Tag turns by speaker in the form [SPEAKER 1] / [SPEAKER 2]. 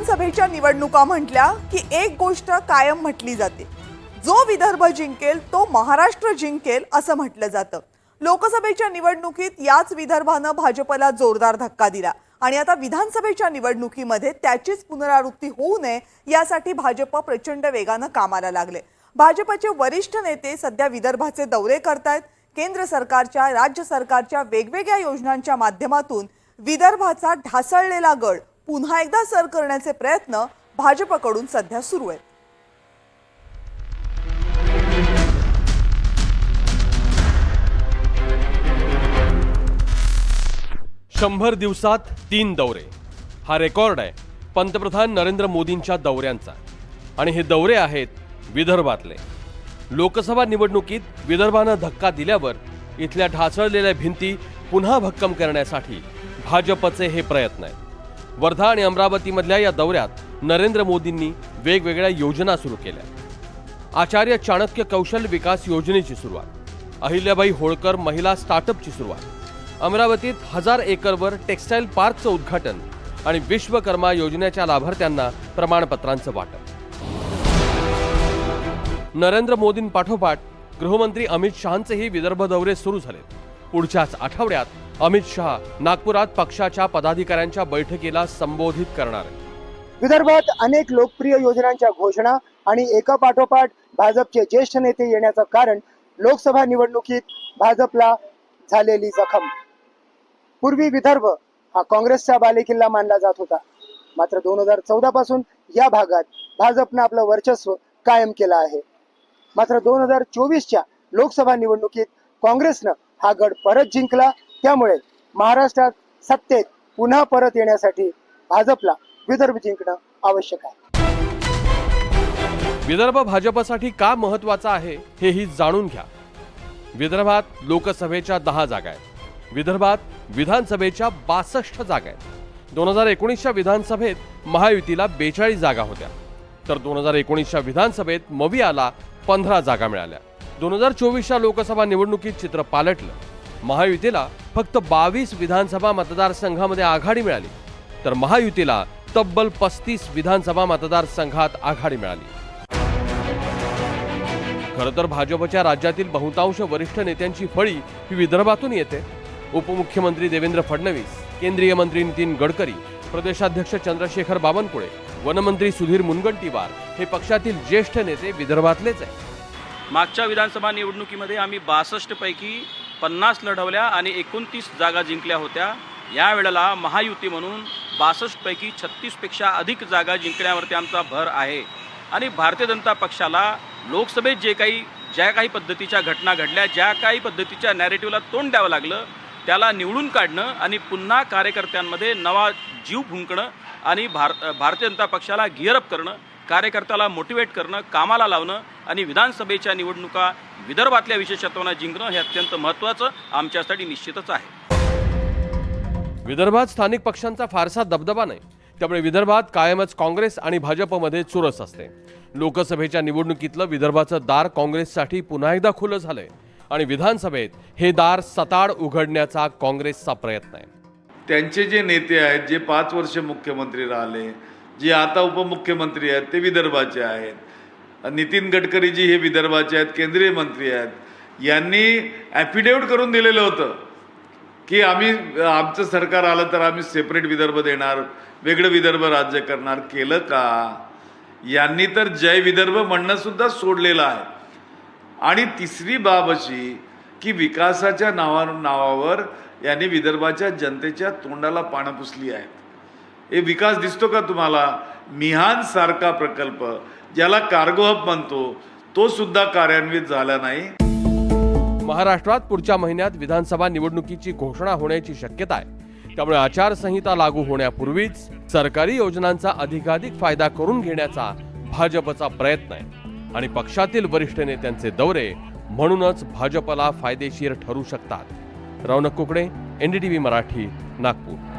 [SPEAKER 1] विधानसभेच्या निवडणुका म्हटल्या की एक गोष्ट कायम म्हटली जाते. जो विदर्भ जिंकेल तो महाराष्ट्र जिंकेल असं म्हटलं जातं. लोकसभेच्या निवडणुकीत याच विदर्भानं भाजपला जोरदार धक्का दिला आणि आता विधानसभेच्या निवडणुकीमध्ये त्याचीच पुनरावृत्ती होऊ नये यासाठी भाजप प्रचंड वेगानं कामाला लागले. भाजपचे वरिष्ठ नेते सध्या विदर्भाचे दौरे करतायत. केंद्र सरकारच्या राज्य सरकारच्या वेगवेगळ्या योजनांच्या माध्यमातून विदर्भाचा ढासळलेला गड पुन्हा एकदा सर करण्याचे प्रयत्न भाजपकडून सध्या सुरू आहेत.
[SPEAKER 2] शंभर दिवसात तीन दौरे. हा रेकॉर्ड आहे पंतप्रधान नरेंद्र मोदींच्या दौऱ्यांचा. आणि हे दौरे आहेत विदर्भातले. लोकसभा निवडणुकीत विदर्भानं धक्का दिल्यावर इथल्या ढासळलेल्या भिंती पुन्हा भक्कम करण्यासाठी भाजपचे हे प्रयत्न आहेत. वर्धा आणि अमरावतीमधल्या या दौऱ्यात नरेंद्र मोदींनी वेगवेगळ्या योजना सुरू केल्या. आचार्य चाणक्य कौशल्य विकास योजनेची सुरुवात अहिल्याबाई होळकर महिला स्टार्टअपची सुरुवात अमरावतीत हजार एकरवर टेक्स्टाईल पार्कचं उद्घाटन आणि विश्वकर्मा योजनेच्या लाभार्थ्यांना प्रमाणपत्रांचं वाटप. नरेंद्र मोदींपाठोपाठ गृहमंत्री अमित शहांचेही विदर्भ दौरे सुरू झालेत. पुढच्याच आठवड्यात अमित शहा नागपुरात पक्षाच्या पदाधिकाऱ्यांच्या बैठकीला संबोधित करणार
[SPEAKER 3] विदर्भात अनेक लोकप्रिय योजनांच्या घोषणा आणि एका पाठोपाठ भाजपचे ज्येष्ठ नेते येण्याचं कारण लोकसभा निवडणुकीत भाजपला झालेली जखम. पूर्वी विदर्भ हा काँग्रेसचा बालेकिल्ला मानला जात होता. मात्र दोन हजार चौदा पासून या भागात भाजपनं आपलं वर्चस्व कायम केलं आहे. मात्र दोन हजार चोवीसच्या लोकसभा निवडणुकीत काँग्रेसनं हा गड परत जिंकला. त्यामुळे महाराष्ट्रात सत्तेत पुन्हा परत येण्यासाठी भाजपला विदर्भ जिंकणं आवश्यक आहे.
[SPEAKER 2] विदर्भ भाजपसाठी का महत्त्वाचा आहे हेही जाणून घ्या. विदर्भात लोकसभेच्या दहा जागा आहेत. विदर्भात विधानसभेच्या बासष्ट जागा आहेत. दोन हजार एकोणीसच्या विधानसभेत महायुतीला बेचाळीस जागा होत्या. तर दोन हजार एकोणीसच्या विधानसभेत मवियाला पंधरा जागा मिळाल्या. दोन हजार चोवीसच्या लोकसभा निवडणुकीत चित्र पालटलं. महायुतीला फक्त बावीस विधानसभा मतदारसंघामध्ये आघाडी मिळाली. तर महायुतीला तब्बल पस्तीस विधानसभा मतदारसंघात आघाडी मिळाली. खरं तर भाजपच्या राज्यातील बहुतांश वरिष्ठ नेत्यांची फळी ही विदर्भातून येते. उपमुख्यमंत्री देवेंद्र फडणवीस केंद्रीय मंत्री नितीन गडकरी प्रदेशाध्यक्ष चंद्रशेखर बावनकुळे वनमंत्री सुधीर मुनगंटीवार हे पक्षातील ज्येष्ठ नेते विदर्भातलेच आहेत.
[SPEAKER 4] मागच्या विधानसभा निवडणुकीमध्ये आम्ही बासष्टपैकी पन्नास लढवल्या आणि एकोणतीस जागा जिंकल्या होत्या. यावेळेला महायुती म्हणून बासष्टपैकी छत्तीसपेक्षा अधिक जागा जिंकण्यावरती आमचा भर आहे. आणि भारतीय जनता पक्षाला लोकसभेत जे काही ज्या काही पद्धतीच्या घटना घडल्या ज्या काही पद्धतीच्या नॅरेटिव्हला तोंड द्यावं लागलं त्याला निवडून काढणं आणि पुन्हा कार्यकर्त्यांमध्ये नवा जीव फुंकणं आणि भार भारतीय जनता पक्षाला गिअरअप करणं कार्यकर्त्याला मोटिवेट करणं कामाला लावणं आणि विधानसभेच्या निवडणुका विदर्भातल्या विशेषत्वानं जिंकणं हे अत्यंत महत्त्वाचं आमच्यासाठी निश्चितच आहे.
[SPEAKER 2] विदर्भात स्थानिक पक्षांचा फारसा दबदबा नाही. त्यामुळे विदर्भात कायमच काँग्रेस आणि भाजपमध्ये चुरस असते. लोकसभेच्या निवडणुकीतलं विदर्भाचं दार काँग्रेससाठी पुन्हा एकदा खुलं झालंय. आणि विधानसभेत हे दार सताड उघडण्याचा काँग्रेसचा प्रयत्न आहे.
[SPEAKER 5] त्यांचे जे नेते आहेत जे पाच वर्ष मुख्यमंत्री राहिले जे आता उपमुख्यमंत्री आहेत ते विदर्भाचे आहेत. नितीन गडकरीजी हे विदर्भाचे आहेत केंद्रीय मंत्री आहेत. यांनी ॲफिडेविट करून दिलेलं होतं की आम्ही आमचं सरकार आलं तर आम्ही सेपरेट विदर्भ देणार वेगळं विदर्भ राज्य करणार. केलं का? यांनी तर जय विदर्भ म्हणणं सुद्धा सोडलेलं आहे. आणि तिसरी बाब अशी की विकासाच्या नावा नावावर यांनी विदर्भाच्या जनतेच्या तोंडाला पानं पुसली आहेत. हे विकास दिसतो का तुम्हाला? मिहानसारखा प्रकल्प ज्याला कार्गो हब म्हणतो तो सुद्धा कार्यान्वित झाला नाही.
[SPEAKER 2] महाराष्ट्रात पुढच्या महिन्यात विधानसभा निवडणुकीची घोषणा होण्याची शक्यता आहे. त्यामुळे आचारसंहिता लागू होण्यापूर्वीच सरकारी योजनांचा अधिकाधिक फायदा करून घेण्याचा भाजपचा प्रयत्न आहे. आणि पक्षातील वरिष्ठ नेत्यांचे दौरे म्हणूनच भाजपला फायदेशीर ठरू शकतात. रौनक कुकडे एनडीटीव्ही मराठी नागपूर.